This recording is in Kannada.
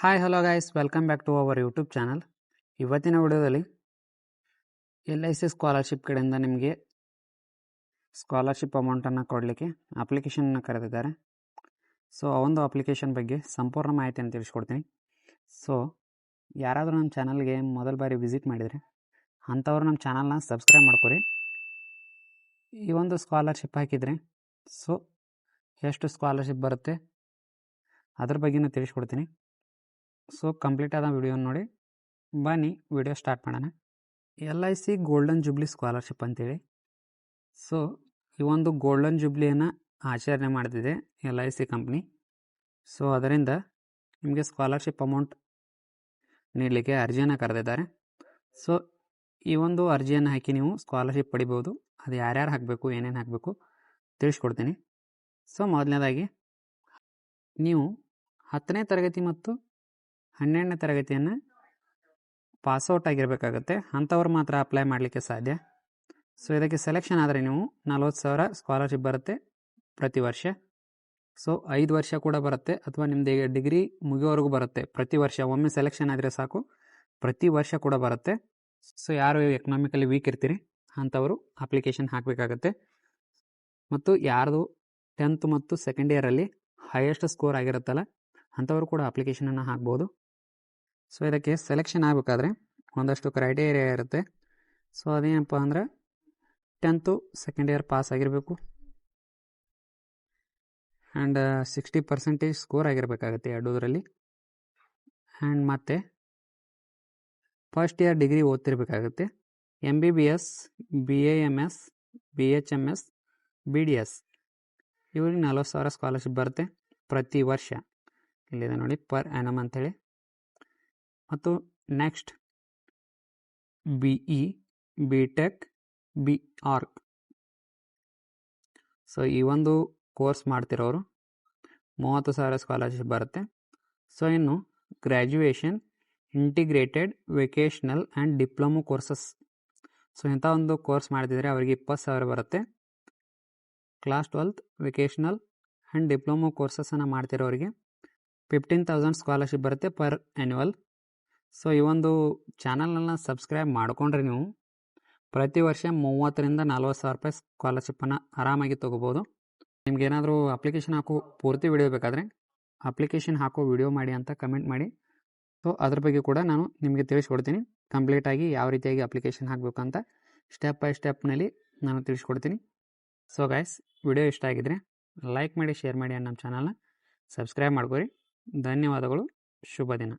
Hi hello guys welcome back to our YouTube channel ಇವತ್ತಿನ ವಿಡಿಯೋದಲ್ಲಿ ಎಲ್ ಐ ಸಿ ಸ್ಕಾಲರ್ಶಿಪ್ ಕಡೆಯಿಂದ ನಿಮಗೆ ಸ್ಕಾಲರ್ಶಿಪ್ ಅಮೌಂಟನ್ನು ಕೊಡಲಿಕ್ಕೆ ಅಪ್ಲಿಕೇಶನ್ನ ಕರೆದಿದ್ದಾರೆ. ಸೊ ಆ ಒಂದು ಅಪ್ಲಿಕೇಶನ್ ಬಗ್ಗೆ ಸಂಪೂರ್ಣ ಮಾಹಿತಿಯನ್ನು ತಿಳಿಸ್ಕೊಡ್ತೀನಿ. ಸೊ ಯಾರಾದರೂ ನಮ್ಮ ಚಾನಲ್ಗೆ ಮೊದಲ ಬಾರಿ ವಿಸಿಟ್ ಮಾಡಿದರೆ ಅಂಥವ್ರು ನಮ್ಮ ಚಾನಲ್ನ ಸಬ್ಸ್ಕ್ರೈಬ್ ಮಾಡ್ಕೊರಿ ಈ ಒಂದು ಸ್ಕಾಲರ್ಶಿಪ್ ಹಾಕಿದರೆ ಸೊ ಎಷ್ಟು ಸ್ಕಾಲರ್ಶಿಪ್ ಬರುತ್ತೆ? ಅದ್ರ ಬಗ್ಗೆನೂ ತಿಳಿಸ್ಕೊಡ್ತೀನಿ. ಸೊ ಕಂಪ್ಲೀಟ್ ಆದ ವಿಡಿಯೋ ನೋಡಿ. ಬನ್ನಿ ವಿಡಿಯೋ ಸ್ಟಾರ್ಟ್ ಮಾಡೋಣ. L I C golden jubilee scholarship ಅಂತೇಳಿ. ಸೊ ಈ ಒಂದು ಗೋಲ್ಡನ್ ಜುಬ್ಲಿಯನ್ನು ಆಚರಣೆ ಮಾಡ್ತಿದೆ L I C company so ಅದರಿಂದ ನಿಮಗೆ ಸ್ಕಾಲರ್ಶಿಪ್ ಅಮೌಂಟ್ ನೀಡಲಿಕ್ಕೆ ಅರ್ಜಿಯನ್ನು ಕರೆದಿದ್ದಾರೆ. ಸೊ ಈ ಒಂದು ಅರ್ಜಿಯನ್ನು ಹಾಕಿ ನೀವು ಸ್ಕಾಲರ್ಶಿಪ್ ಪಡಿಬೋದು ಅದು ಯಾರ್ಯಾರು ಹಾಕಬೇಕು, ಏನೇನು ಹಾಕಬೇಕು ತಿಳಿಸ್ಕೊಡ್ತೀನಿ. ಸೊ ಮೊದಲನೇದಾಗಿ, ನೀವು ಹತ್ತನೇ ತರಗತಿ ಮತ್ತು ಹನ್ನೆರಡನೇ ತರಗತಿಯನ್ನು ಪಾಸ್ಔಟ್ ಆಗಿರಬೇಕಾಗತ್ತೆ. ಅಂಥವ್ರು ಮಾತ್ರ ಅಪ್ಲೈ ಮಾಡಲಿಕ್ಕೆ ಸಾಧ್ಯ. ಸೊ ಇದಕ್ಕೆ ಸೆಲೆಕ್ಷನ್ ಆದರೆ ನೀವು ನಲ್ವತ್ತು ಸಾವಿರ ಸ್ಕಾಲರ್ಶಿಪ್ ಬರುತ್ತೆ ಪ್ರತಿ ವರ್ಷ. ಸೊ ಐದು ವರ್ಷ ಕೂಡ ಬರುತ್ತೆ ಅಥವಾ ನಿಮ್ಮದು ಡಿಗ್ರಿ ಮುಗಿಯೋವರೆಗೂ ಬರುತ್ತೆ. ಪ್ರತಿ ವರ್ಷ ಒಮ್ಮೆ ಸೆಲೆಕ್ಷನ್ ಆದರೆ ಸಾಕು. ಪ್ರತಿ ವರ್ಷ ಕೂಡ ಬರುತ್ತೆ. ಸೊ ಯಾರು ಎಕನಾಮಿಕಲಿ ವೀಕ್ ಇರ್ತೀರಿ ಅಂಥವರು ಅಪ್ಲಿಕೇಶನ್ ಹಾಕಬೇಕಾಗತ್ತೆ. ಮತ್ತು ಯಾರದು ಟೆಂತ್ ಮತ್ತು ಸೆಕೆಂಡ್ ಇಯರಲ್ಲಿ ಹೈಯೆಸ್ಟ್ ಸ್ಕೋರ್ ಆಗಿರುತ್ತಲ್ಲ ಅಂಥವರು ಕೂಡ ಅಪ್ಲಿಕೇಶನನ್ನು ಹಾಕ್ಬೋದು. ಸೊ ಇದಕ್ಕೆ ಸೆಲೆಕ್ಷನ್ ಆಗಬೇಕಾದ್ರೆ ಒಂದಷ್ಟು ಕ್ರೈಟೇರಿಯಾ ಇರುತ್ತೆ. ಸೊ ಅದೇನಪ್ಪ ಅಂದರೆ ಟೆಂತು ಸೆಕೆಂಡ್ ಇಯರ್ ಪಾಸ್ ಆಗಿರಬೇಕು. ಆ್ಯಂಡ್ ಸಿಕ್ಸ್ಟಿ ಪರ್ಸೆಂಟೇಜ್ ಸ್ಕೋರ್ ಆಗಿರಬೇಕಾಗತ್ತೆ ಎರಡೂದರಲ್ಲಿ. ಆ್ಯಂಡ್ ಮತ್ತೆ first year degree ಓದ್ತಿರ್ಬೇಕಾಗತ್ತೆ. M B B S B A M S B H M S B D S ಇವ್ರಿಗೆ ನಲ್ವತ್ತು ಸಾವಿರ ಸ್ಕಾಲರ್ಶಿಪ್ ಬರುತ್ತೆ ಪ್ರತಿ ವರ್ಷ. ಇಲ್ಲಿದೆ ನೋಡಿ ಪರ್ ಆ್ಯನಮ್ ಅಂಥೇಳಿ. ಮತ್ತು next B E, B tech, B R so, ಈ ಒಂದು ಕೋರ್ಸ್ ಮಾಡ್ತಿರೋರು ಮೂವತ್ತು ಸಾವಿರ ಸ್ಕಾಲರ್ಶಿಪ್ ಬರುತ್ತೆ. ಸೊ, ಇನ್ನು graduation, integrated vocational and diploma courses. So, ಇಂಥ ಒಂದು ಕೋರ್ಸ್ ಮಾಡ್ತಿದ್ರೆ ಅವರಿಗೆ ಇಪ್ಪತ್ತು ಸಾವಿರ ಬರುತ್ತೆ. Class twelfth vocational and diploma ಕೋರ್ಸಸನ್ನು ಮಾಡ್ತಿರೋರಿಗೆ ಫಿಫ್ಟೀನ್ ತೌಸಂಡ್ ಸ್ಕಾಲರ್ಶಿಪ್ ಬರುತ್ತೆ ಪರ್ ಆ್ಯನ್ಯುವಲ್. ಸೊ, ಈ ಒಂದು ಚಾನಲ್ನ ಸಬ್ಸ್ಕ್ರೈಬ್ ಮಾಡಿಕೊಂಡ್ರೆ ನೀವು ಪ್ರತಿ ವರ್ಷ ಮೂವತ್ತರಿಂದ ನಲ್ವತ್ತು ಸಾವಿರ ರೂಪಾಯಿ ಸ್ಕಾಲರ್ಶಿಪ್ಪನ್ನು ಆರಾಮಾಗಿ ತೊಗೋಬೋದು. ನಿಮ್ಗೇನಾದರೂ ಅಪ್ಲಿಕೇಶನ್ ಹಾಕೋ ಪೂರ್ತಿ ವಿಡಿಯೋ ಬೇಕಾದರೆ ಅಪ್ಲಿಕೇಶನ್ ಹಾಕೋ ವಿಡಿಯೋ ಮಾಡಿ ಅಂತ ಕಮೆಂಟ್ ಮಾಡಿ. ಸೊ, ಅದ್ರ ಬಗ್ಗೆ ಕೂಡ ನಾನು ನಿಮಗೆ ತಿಳಿಸ್ಕೊಡ್ತೀನಿ. ಕಂಪ್ಲೀಟಾಗಿ ಯಾವ ರೀತಿಯಾಗಿ ಅಪ್ಲಿಕೇಶನ್ ಹಾಕಬೇಕು ಅಂತ ಸ್ಟೆಪ್ ಬೈ ಸ್ಟೆಪ್ನಲ್ಲಿ ನಾನು ತಿಳಿಸ್ಕೊಡ್ತೀನಿ. ಸೊ, ಗಾಯ್ಸ್, ವಿಡಿಯೋ ಇಷ್ಟ ಆಗಿದ್ರೆ ಲೈಕ್ ಮಾಡಿ, ಶೇರ್ ಮಾಡಿ ನಮ್ಮ ಚಾನಲ್ನ ಸಬ್ಸ್ಕ್ರೈಬ್ ಮಾಡ್ಕೊರಿ. ಧನ್ಯವಾದಗಳು. ಶುಭ ದಿನ.